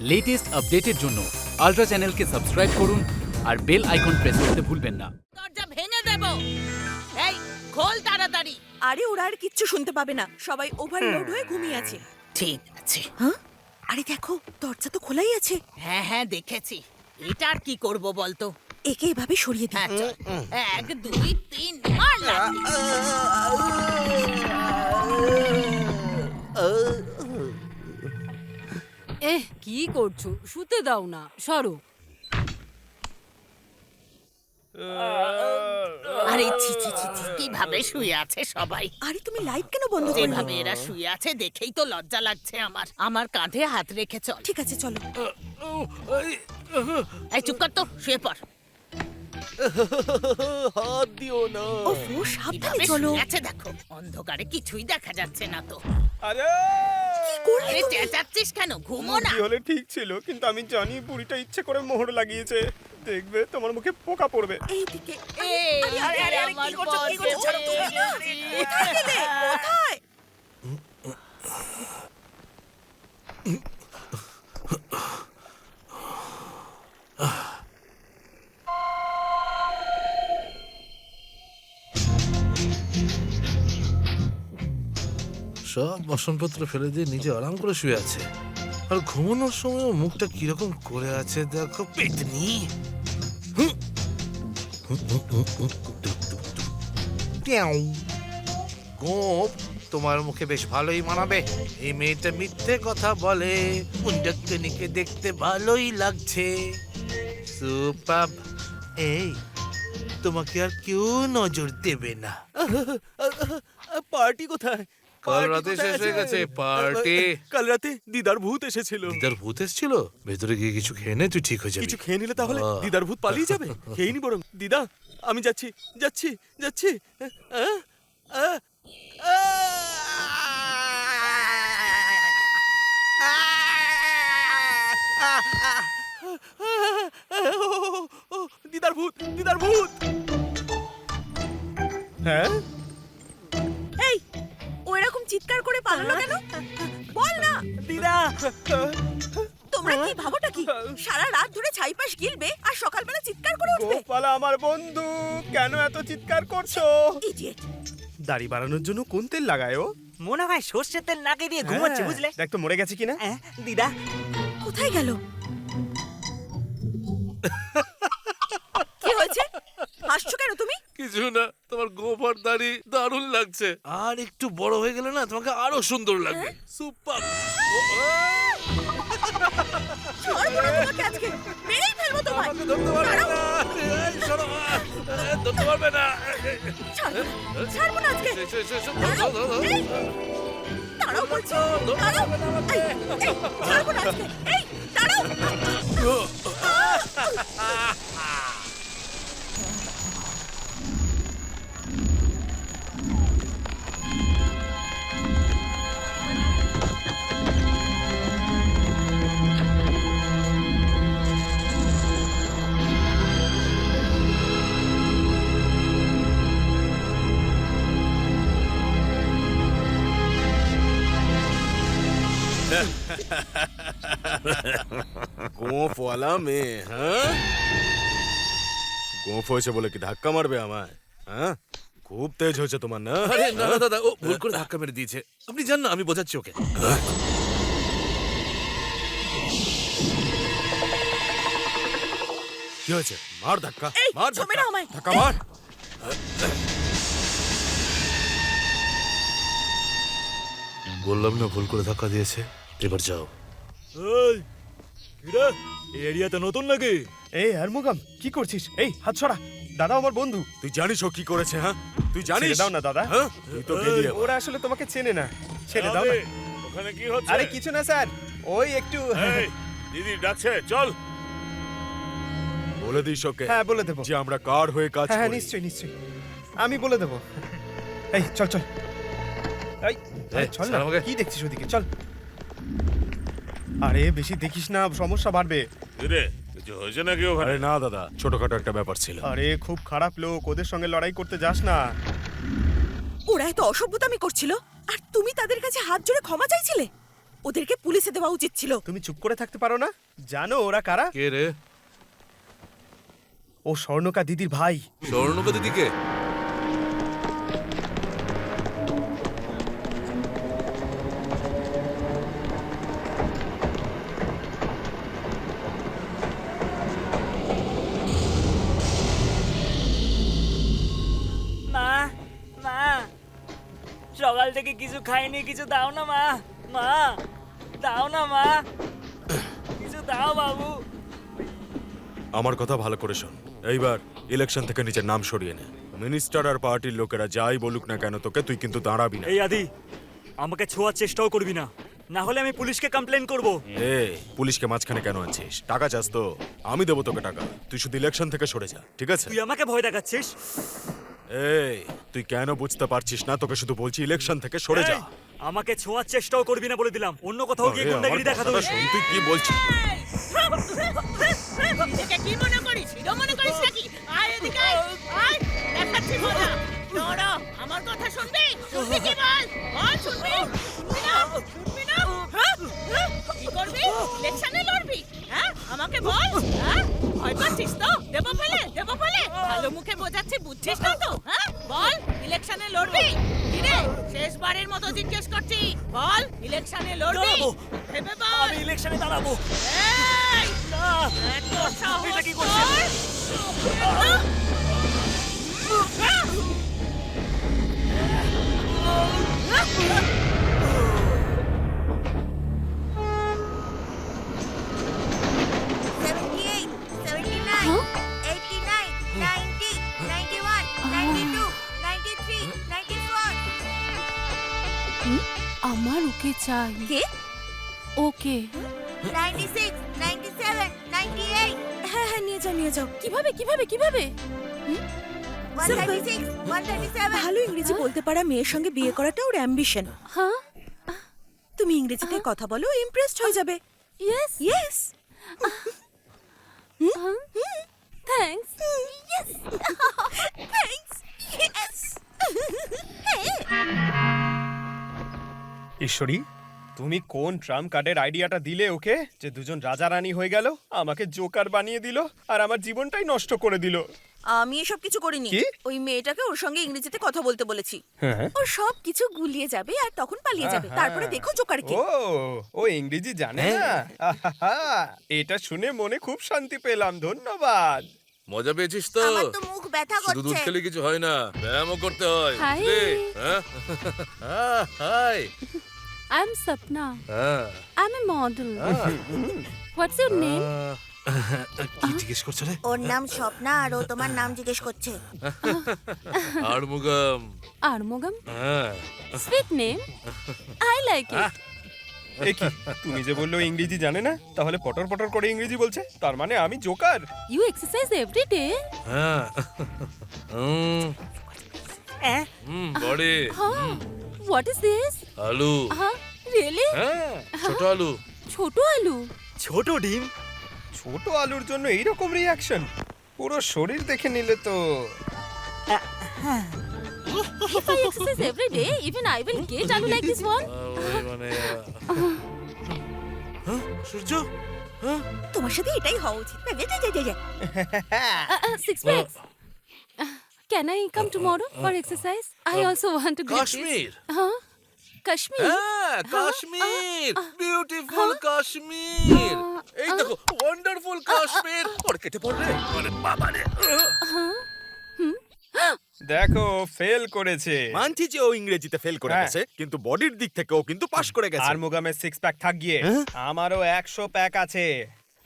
Latest আপডেটের জন্য ultra চ্যানেলকে সাবস্ক্রাইব করুন আর বেল আইকন প্রেস করতে ভুলবেন না। দরজা ভেঙে দেব। এই খোল তাড়াতাড়ি। আরে ওরা আর কিচ্ছু শুনতে পাবে না। সবাই ওভারলোড হয়ে ঘুমিয়ে আছে। ঠিক আছে। হ্যাঁ? আরে দেখো দরজা তো খোলাই আছে। হ্যাঁ হ্যাঁ দেখেছি। এটা আর কি করব বলতো? একে এভাবে সরিয়ে দিই। হ্যাঁ চল। এক দুই তিন মার লাথি। এহ কি করছ? শুতে দাও না। সরো। আরে ছি ছি ছি ছি, কীভাবে শুয়ে আছে সবাই? আরে তুমি লাইট কেন বন্ধ করলে? যেভাবে এরা শুয়ে আছে দেখেই তো লজ্জা লাগছে আমার। আমার কাঁধে হাত রেখে চল ঠিক আছে চলো। এই চুপ কর তো শুয়ে পড়। হাত দিও না। ওফো সাবধানে কীভাবে চলো। শুয়ে আছে দেখো অন্ধকারে কিছুই দেখা যাচ্ছে না তো। আরে! করলে আরে? চেঁচাচ্ছিস কেন ঘুমো না হলে ঠিক ছিল কিন্তু আমি জানি বুড়িটা ইচ্ছে করে মোহর লাগিয়েছে দেখবে তোমার মুখে পোকা পড়বে এইদিকে এই, আরে, আরে, আরে, আরে, কি করছ, কি করছ? ছাড়ো, তুমি কোথায় গেলে? কোথায়? সব বাসনপত্র ফেলে দিয়ে নিজে আরাম করে শুয়ে আছে আর ঘুমানোর সময় মুখটা কীরকম করে আছে দেখো। ট্যাও। গোপ তোমার মুখে বেশ ভালোই মানাবে এই মেয়েটা মিথ্যে কথা বলে মুন্ডাক্তনিকে দেখতে ভালোই লাগছে সুপাব এই তোমাকে আর কেউ নজর দেবে না পার্টি কোথায় কাল রাতে শেষ হয়ে গেছে পার্টি কাল রাতে দিদার ভূত এসেছিল দিদার ভূত এসেছিল ভেতরে গিয়ে কিছু খেয়ে নে তুই ঠিক হয়ে যাবি কিছু খেয়ে নিলে তাহলে দিদার ভূত পালিয়ে যাবে খেয়ে নি বরং দিদা আমি যাচ্ছি যাচ্ছি যাচ্ছি দিদার ভূত দিদার ভূত হ্যাঁ চিৎকার করে পালালো কেন? বল না। দিদা। তোমরা কি ভাবোটা কি? সারা রাত ধরে ছাইপাশ গিলবে আর সকালবেলা চিৎকার করে উঠবে? গোপালা আমার বন্ধু কেন এত চিৎকার করছ? ইডিয়েট দাড়ি বাড়ানোর জন্য কোন তেল লাগায় ও? মনে হয় সর্ষের তেল নাকে দিয়ে ঘুমাচ্ছে হ্যাঁ, বুঝলে? দেখ তো মরে গেছে কিনা? হ্যাঁ, দিদা। কোথায় গেল কি হয়েছে হাসছো কেন তুমি কিছু না তোমার গোফার দাড়ি দারুণ লাগছে। আর একটু বড় হয়ে গেলে না তোমাকে আরও সুন্দর লাগবে। সুপার। ফেলব তোমায়। ধরতে পারবে না। দাঁড়াও। বলছি। দাঁড়াও। এই, এই, ছাড়বো না আজকে। এই দাঁড়াও। গোঁফওয়ালা মেয়ে হ্যাঁ? গোঁফ হয়েছে বলে কি ধাক্কা মারবে আমায় হ্যাঁ? খুব তেজ হয়েছে তোমার না? আরে না না দাদা ও ভুল করে ধাক্কা মেরে দিয়েছে। আপনি জান না আমি বোঝাচ্ছি ওকে। কি হয়েছে? মার ধাক্কা মার ছবে ধাক্কা না আমায়। ধাক্কা মার। বললাম না ভুল করে ধাক্কা দিয়েছে। এবার যাও। এই কিরে? এই এরিয়াতে নতুন নাকি? এই কি করছিস? এই হাত ছড়া দাদা আমার বন্ধু। তুই জানিস ও কি করেছে হ্যাঁ? তুই জানিস? দাও না দাদা। হ্যাঁ? তুই তো গেলি ওরা আসলে তোমাকে চেনে না। ছেড়ে দাও না। ওখানে কি হচ্ছে? আরে কিছু না স্যার। ওই একটু দিদি ডাকছে চল। বলে দিস ওকে। হ্যাঁ বলে দেবো। যে আমরা কার হয়ে কাজ হ্যাঁ করি। নিশ্চয়ই নিশ্চয়ই। আমি বলে দেবো। এই চল চল। এই চল না। আমাকে। কি দেখছিস ওদিকে? চল। আরে বেশি দেখিস না সমস্যা বাড়বে। রে কিছু হয়েছে নাকি ওখানে? আরে না দাদা ছোটখাটো একটা ব্যাপার ছিল। আরে খুব খারাপ লোক ওদের সঙ্গে লড়াই করতে যাস না। ওরা এত অসভ্যতামি করছিল আর তুমি তাদের কাছে হাত জোড়ে ক্ষমা চাইছিলে? ওদেরকে পুলিশে দেওয়া উচিত ছিল। তুমি চুপ করে থাকতে পারো না? জানো ওরা কারা? কে রে? ও স্বর্ণকা দিদির ভাই। স্বর্ণকা দিদিকে থেকে কিছু খাইনি কিছু দাও না মা। মা দাও না মা। কিছু দাও বাবু। আমার কথা ভালো করে শোন। এইবার ইলেকশন থেকে নিজের নাম সরিয়ে নে। মিনিস্টার আর পার্টির লোকেরা যাই বলুক না কেন তোকে তুই কিন্তু দাঁড়াবি না। এই আদি আমাকে ছোঁয়ার চেষ্টাও করবি না। না হলে আমি পুলিশকে কমপ্লেন করব। এ পুলিশকে মাঝখানে কেন আনছিস? টাকা চাস তো। আমি দেবো তোকে টাকা। তুই শুধু ইলেকশন থেকে সরে যা ঠিক আছে? তুই আমাকে ভয় দেখাচ্ছিস? এই তুই কেন বুঝতে পারছিস না? তোকে শুধু বলছি ইলেকশন থেকে সরে যা। আমাকে ছোঁয়ার চেষ্টাও করবি না বলে দিলাম। অন্য কোথাও গিয়ে গুন্ডাগিরি দেখা শোন, তুই কি বলছিস? নিজেকে কি মনে করিস? হিরো মনে করিস নাকি? আয় এদিকে আয়, আয় দেখাচ্ছি মজা নড়ো আমার কথা শুনবি? শুনবি কি বল? বল শুনবি? শুনবি না? শুনবি না? কি করবি? ইলেকশনে লড়বি? হ্যাঁ? আমাকে বল হ্যাঁ? ভয় পাচ্ছিস তো? দেবো ফেলে দেবো ফেলে। ভালো মুখে বোঝাচ্ছি বুঝছিস না তো? শেষবারের মতো জিজ্ঞেস করছি। বল ইলেকশনে লড়বি। ভেবে বল। আমি ইলেকশনে দাঁড়াবো। এই! না। এত সাহস এটা কি করছিস? আমার ওকে চাই। কে? ওকে। Ninety six ninety seven ninety eight. হ্যাঁ হ্যাঁ নিয়ে যাও নিয়ে যাও। কীভাবে কীভাবে কীভাবে? One thirty six one thirty seven. ভালো ইংরেজি বলতে পারা মেয়ের সঙ্গে বিয়ে করাটা ওর অ্যাম্বিশন হ্যাঁ? তুমি ইংরেজিতে কথা বলো ইমপ্রেসড হয়ে যাবে। Yes yes thanks yes thanks Ishwari তুমি কোন ট্রাম কার্ডের আইডিয়াটা দিলে ওকে যে দুজন রাজা রানী হয়ে গেল আমাকে জোকার বানিয়ে দিল আর আমার জীবনটাই নষ্ট করে দিল? আমি এসব কিছু করিনি। কি? ওই মেয়েটাকে ওর সঙ্গে ইংরেজিতে কথা বলতে বলেছি। হ্যাঁ ও সব কিছু গুলিয়ে যাবে আর তখন পালিয়ে যাবে। তারপরে দেখো জোকারকে ও ও ইংরেজি জানে না? আহাহা, এটা শুনে মনে খুব শান্তি পেলাম ধন্যবাদ। মজা পেয়েছিস তো? আমার তো মুখ ব্যথা শুধু দুধ করছে। খেলে কিছু হয় না ব্যায়ামও করতে হয় হাই। বুঝলি? হ্যাঁ? Ah, hi I am Sapna হ্যাঁ I am a model what's your name কি জিজ্ঞেস করছ রে? ওর নাম স্বপ্না আর ও তোমার নাম জিজ্ঞেস করছে। আড়মুগাম আরমোগাম? হ্যাঁ। Sweet name I like it এ কি? তুমি যে বলল ইংরেজি জানে না তাহলে পটর পটর করে ইংরেজি বলছে তার মানে আমি joker. You exercise every day হ্যাঁ। হুম হুম বড়ে। হ্যাঁ হোয়াট ইজ দিস আলু। হ্যাঁ রিয়েলি হ্যাঁ ছোট আলু। ছোট আলু? ছোট ডিম? ছোট আলুর জন্য এইরকম রিয়াকশন পুরো শরীর দেখে নিলে তো If I exercise every day, even I will get alu like this one. মানে হ্যাঁ, সূর্য হ্যাঁ তোমার সাথে এটাই হওয়া উচিত যা, যা, যা, যা, যা। Uh, uh, six packs. Uh, can I come tomorrow for exercise? I also want to get this. Kashmir Huh? Kashmir? হ্যাঁ কাশ্মীর বিউটিফুল কাশ্মীর এই দেখো ওয়ান্ডারফুল কাশ্মীর ওর কেটে পড়বে আরে বাবা রে দেখো ফেল করেছে। মানছি যে ও ইংরেজিতে ফেল করে হ্যাঁ। গেছে কিন্তু বডির দিক থেকে ও কিন্তু পাশ করে গেছে। আর মোগামের সিক্স প্যাক থাক গিয়ে আমারও একশো প্যাক আছে।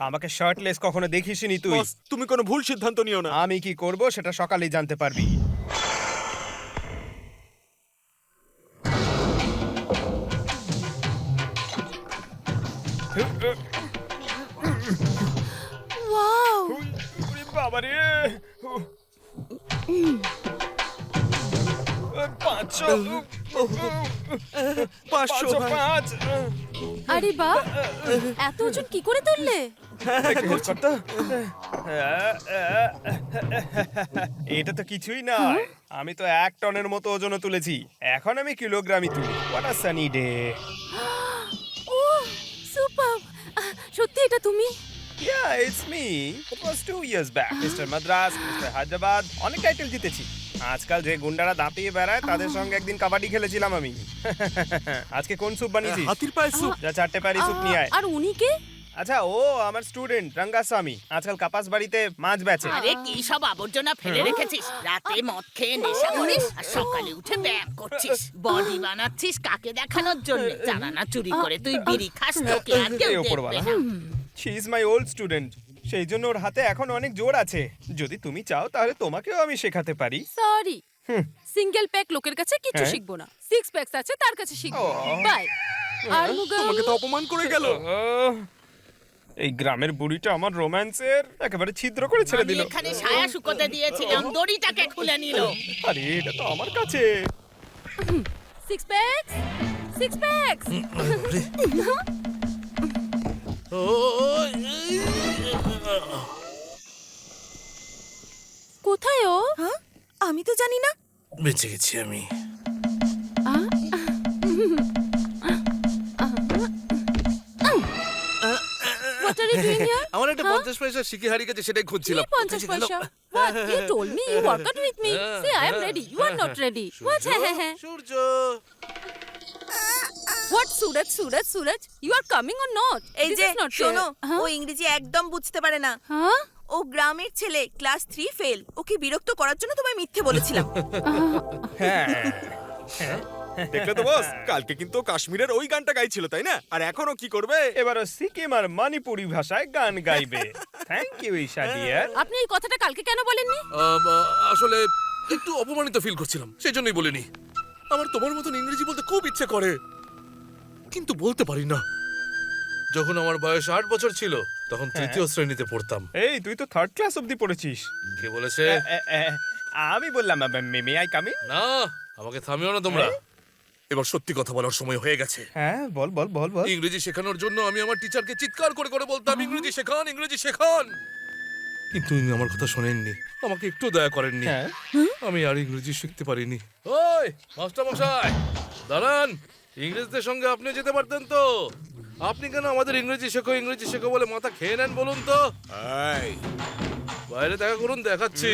আমাকে শার্টলেস কখনো দেখিসনি তুই? বস, তুমি কোনো ভুল সিদ্ধান্ত নিও না। আমি কি করব সেটা সকালেই জানতে পারবি! ওরে বাবারে পাঁচশো পাঁচশো পাঁচ। আরে বা এত ওজন কি করে তুললে? এটা তো কিছুই না। আমি তো এক টনের মতো ওজনও তুলেছি। এখন আমি কিলোগ্রামই তুলি। What sunny day O super. সত্যি এটা তুমি? Yeah, it's me. It was two years back. Mr. Madras, Mr. Hyderabad, অনেক টাইটেল জিতেছি। আজকাল যে গুন্ডারা দাপিয়ে বেড়ায় তাদের সঙ্গে একদিন কাবাডি খেলেছিলাম আমি। আজকে কোন স্যুপ বানিয়েছিস? হাতির পায়ের স্যুপ। যা চারটে পারি স্যুপ নিয়ে আয়। আর উনি কে? আচ্ছা ও আমার স্টুডেন্ট রঙ্গাস্বামী। আজকাল কাপাস বাড়িতে মাছ বেচে। আরে কি সব আবর্জনা ফেলে রেখেছিস? রাতে মদ খেয়ে নেশা করিস আর সকালে উঠে ব্যায়াম করছিস। বডি বানাচ্ছিস কাকে দেখানোর জন্য? জানা না চুরি করে তুই বিড়ি খাস তোকে আর কেউ দেখবে। না। She is my old student সেই জন্য ওর হাতে এখন অনেক জোর আছে যদি তুমি চাও তাহলে তোমাকেও আমি শেখাতে পারি সরি সিঙ্গেল প্যাক লোকের কাছে কিছু হ্যাঁ? শিখব না সিক্স প্যাকস আছে তার কাছে শিখব বাই আর আমাকে তো অপমান করে গেল এই গ্রামের বুড়িটা আমার রোম্যান্সের একেবারে ছিদ্র করে ছেড়ে দিল এখানে ছায়া শুকোতে দিয়েছিলাম দড়িটাকে খুলে নিল আরে এটা তো আমার কাছে সিক্স প্যাকস সিক্স প্যাকস ও, কোথায় ও? হ্যাঁ? আমি তো জানি না। বেঁচে গেছি আমি। আর ইউ আমার একটা পঞ্চাশ পয়সা শিখে হারিয়ে গেছে সেটাই খুঁজছিলাম। পঞ্চাশ পয়সা? What? You told me you work out with me. Say I am ready. You are not ready. What? Surya. What? Suraj, Suraj, Suraj? You are coming or not? এই This যে is not শোনো? ও ইংরেজি একদম বুঝতে পারে না। Huh? ও গ্রামের ছেলে ক্লাস থ্রি ফেল ওকে বিরক্ত করার জন্য তোমায় মিথ্যে বলেছিলাম। হ্যাঁ। দেখলে তো বস কালকে কিন্তু কাশ্মীরের ওই গানটা গাইছিল তাই না? আর এখনও কি করবে? এবার সিকিম আর মণিপুরি ভাষায় গান গাইবে। থ্যাংক ইউ ঈশা ডিয়ার আপনি এই কথাটা কালকে কেন বলেননি? আসলে একটু অপমানিত ফিল করছিলাম সেই জন্যই বলিনি। আমার তোমার মতন ইংরেজি বলতে খুব ইচ্ছে করে। কিন্তু বলতে পারি না। যখন আমার বয়স আট বছর ছিল তখন তৃতীয় শ্রেণীতে পড়তাম। এই তুই তো থার্ড ক্লাস অবধি পড়েছিস। কে বলেছে? আমি বললাম মে আই কামি না আমাকে থামিও না তোমরা। এবার সত্যি কথা বলার সময় হয়ে গেছে। হ্যাঁ বল বল বল বল। ইংরেজি শেখানোর জন্য আমি আমার টিচারকে চিৎকার করে করে বলতাম ইংরেজি শেখান ইংরেজি শেখান! কিন্তু উনি আমার কথা শোনেননি। আমাকে একটু দয়া করেননি। হ্যাঁ। আমি আর ইংরেজি শিখতে পারিনি। ওই মাস্টার মশাই দাঁড়ান। ইংরেজদের সঙ্গে আপনি যেতে পারতেন তো। আপনি কেন আমাদের ইংরেজি শেখো ইংরেজি শেখো বলে মাথা খেয়ে নেন বলুন তো? এই, বাইরে দেখা করুন দেখাচ্ছি।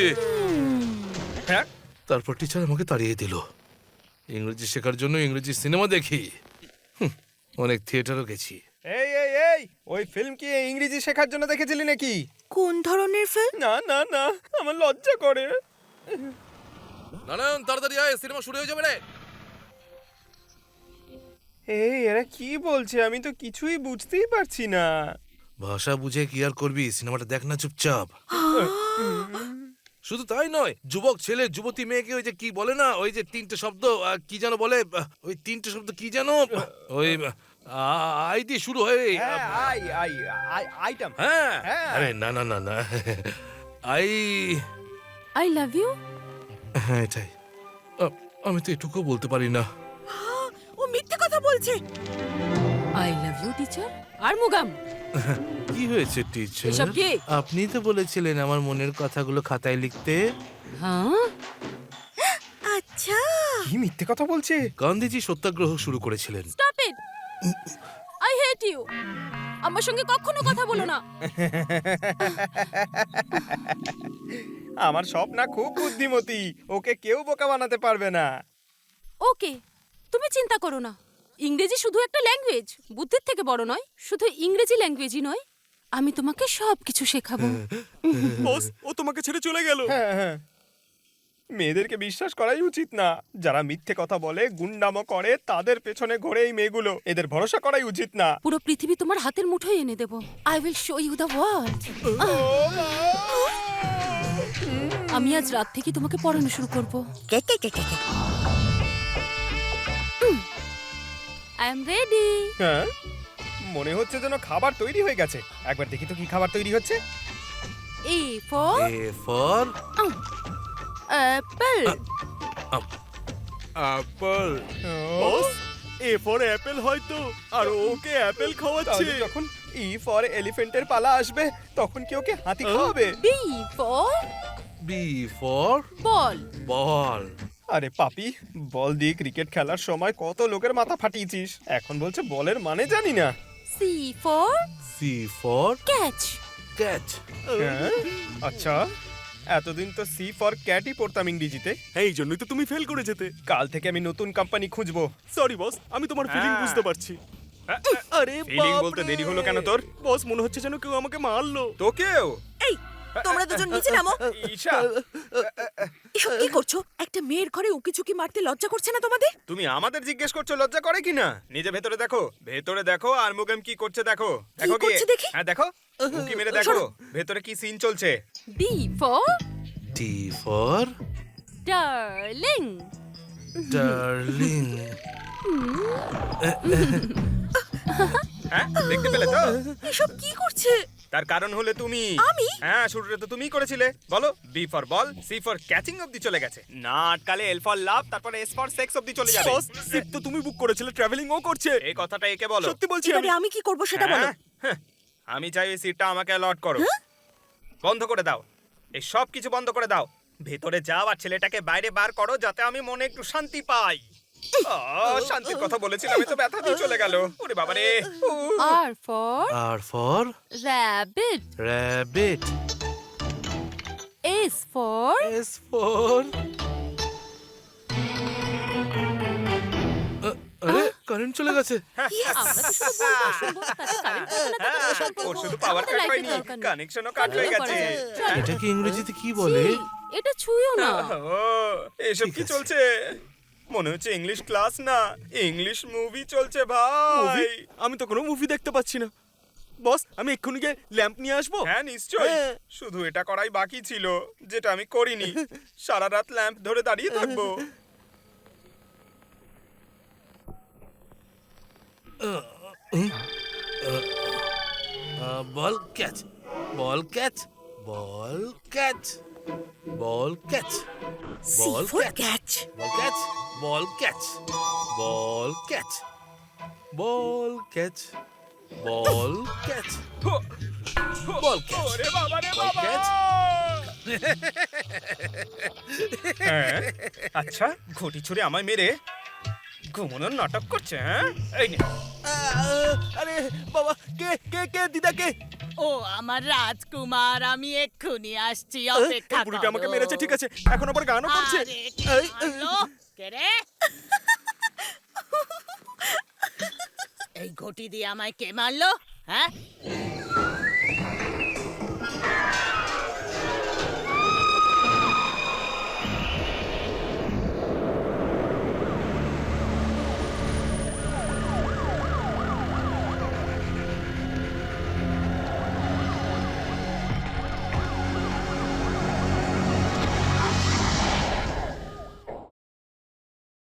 হ্যাঁ? তারপর টিচার আমাকে তাড়িয়ে দিল। ইংরেজি শেখার জন্য ইংরেজি সিনেমা দেখি। অনেক থিয়েটারও গেছি। এই এই এই ওই ফিল্ম কি ইংরেজি শেখার জন্য দেখেছিলি নাকি? কোন ধরনের ফিল্ম না না না আমার লজ্জা করে। নারায়ণ তাড়াতাড়ি আয় সিনেমা শুরু হয়ে যাবে রে। এই এরা কি বলছে? আমি তো কিছুই বুঝতেই পারছি না। ভাষা বুঝে কি আর করবি? সিনেমাটা দেখ না চুপচাপ। শুধু তাই নয় যুবক ছেলে যুবতী মেয়েকে ওই যে কি বলে না ওই যে তিনটে শব্দ কি যেন বলে ওই তিনটে শব্দ কি যেন? ওই আই দিয়ে শুরু হয় হ্যাঁ আই আই আই আইটেম। হ্যাঁ। হ্যাঁ। আরে না না না না। আই। I love you. হ্যাঁ এটাই। আমি তো এটুকু বলতে পারি না। ও মিথ্যে কথা বলছে। I love you teacher Arumugam. কি হয়েছে টিচার এসব কি? আপনি তো বলেছিলেন আমার মনের কথাগুলো খাতায় লিখতে। হ্যাঁ? আচ্ছা। কি মিথ্যে কথা বলছে? গান্ধীজি সত্যাগ্রহ শুরু করেছিলেন। Stop it I hate you আমার সঙ্গে কখনো কথা বলো না। আমার স্বপ্না খুব বুদ্ধিমতী। ওকে কেউ বোকা বানাতে পারবে না। ওকে তুমি চিন্তা করো না। ইংরেজি শুধু একটা ল্যাঙ্গুয়েজ বুদ্ধির থেকে বড় নয় শুধু ইংরেজি ল্যাঙ্গুয়েজই নয়। আমি তোমাকে সব কিছু শেখাবো। বস ও তোমাকে ছেড়ে চলে গেল। হ্যাঁ হ্যাঁ। মেয়েদেরকে বিশ্বাস করাই উচিত না। যারা মিথ্যে কথা বলে গুন্ডামো করে তাদের পেছনে ঘোরে এই মেয়েগুলো। এদের ভরসা করাই উচিত না। পুরো পৃথিবী তোমার হাতের মুঠোয় এনে দেব। I will show you the world আমি আজ রাত থেকে তোমাকে পড়ানো শুরু করব। কে কে কে কে? আই এম রেডি হ্যাঁ? মনে হচ্ছে যেন খাবার তৈরি হয়ে গেছে। একবার দেখি তো কি খাবার তৈরি হচ্ছে। A for A for apple apple boss A for apple হয়তো আর ওকে অ্যাপেল খাওয়াচ্ছে। যখন ই ফর এলিফেন্টের পালা আসবে তখন কি ওকে হাতি খাওয়াবে? B for B for ball ball আরে পাপি বল দিয়ে ক্রিকেট খেলার সময় কত লোকের মাথা ফাটিয়েছিস এখন বলছে বলের মানে জানি না C for C for catch catch হ্যাঁ? আচ্ছা এতদিন তো সি ফর ক্যাটই পড়তাম ইংরেজিতে এই জন্যই তো তুমি ফেল করে যেতে কাল থেকে আমি নতুন কোম্পানি খুঁজবো সরি বস আমি তোমার ফিলিং হ্যাঁ। বুঝতে পারছি আরে বাপরে! বলতে দেরি হলো কেন তোর? বস মনে হচ্ছে যেন কেউ আমাকে মারলো তোকেও এই তোমরা দুজন নিচে নামো ঈশা এসব কি করছ একটা মেয়ের ঘরে উকি ঝুঁকি মারতে লজ্জা করছে না তোমাদের তুমি আমাদের জিজ্ঞেস করছ লজ্জা করে কিনা নিজে ভেতরে দেখো ভেতরে দেখো আর মুগেম কি করছে দেখো দেখো করছে দেখি? হ্যাঁ দেখো উকি মেরে দেখো ভেতরে কি সিন চলছে D for T for darling darling হ্যাঁ দেখতে পেলে তো? এসব কি করছে? তার কারণ হলে তুমি। আমি? হ্যাঁ শুরুতে তো তুমিই করেছিলে। বলো B for ball C for catching অবধি চলে গেছে। না আটকালে এল ফর লাভ তারপরে এস ফর সেক্স অবধি চলে যাবে। সিট তো তুমি বুক করেছিলে ট্রাভেলিং ও করছে। এই কথাটা একে বলো। সত্যি বলছি আমি। আমি কি করব সেটা বলো। হ্যাঁ? হ্যাঁ। আমি চাই ওই সিটটা আমাকে অ্যালট করো। বন্ধ করে দাও। এই সব কিছু বন্ধ করে দাও। ভেতরে যাও আর ছেলেটাকে বাইরে বার করো যাতে আমি মনে একটু শান্তি পাই। শান্তির কথা বলেছিলাম তো ব্যথা দিয়ে চলে গেল। ওরে বাবারে উহ। R for? R for? Rabbit. Rabbit. S for? S for. আরে কারেন্ট চলে গেছে। হয়ে। এটা কি ইংরেজিতে কি বলে? এটা ছুঁয়ো না। ও এসব কি চলছে? মনে হচ্ছে ইংলিশ ক্লাস না। ইংলিশ মুভি চলছে ভাই। আমি তো কোনো মুভি দেখতে পাচ্ছি না। বস আমি এক্ষুনি গিয়ে ল্যাম্প নিয়ে আসব? হ্যাঁ নিশ্চয়ই। হ্যাঁ। শুধু এটা করাই বাকি ছিল যেটা আমি করিনি। সারা রাত ল্যাম্প ধরে দাঁড়িয়ে থাকব। Ball catch ball catch ball catch ball catch ball catch ball catch. Ball catch ball catch ball catch ball catch ball catch ওরে বাবা রে বাবা ক্যাচ হ্যাঁ? আচ্ছা ঘটি ছুড়ে আমায় মেরে ঘুমনোর নাটক করছে হ্যাঁ? এই নে। আরে বাবা কে কে কে দিদা কে ও আমার রাজকুমার আমি এক্ষুনি আসছি অপেক্ষা বুড়িটা আমাকে মেরেছে ঠিক আছে। এখন আবার গানও করছে। আরে? এই ঘটি দিয়ে আমায় কে মারলো হ্যাঁ?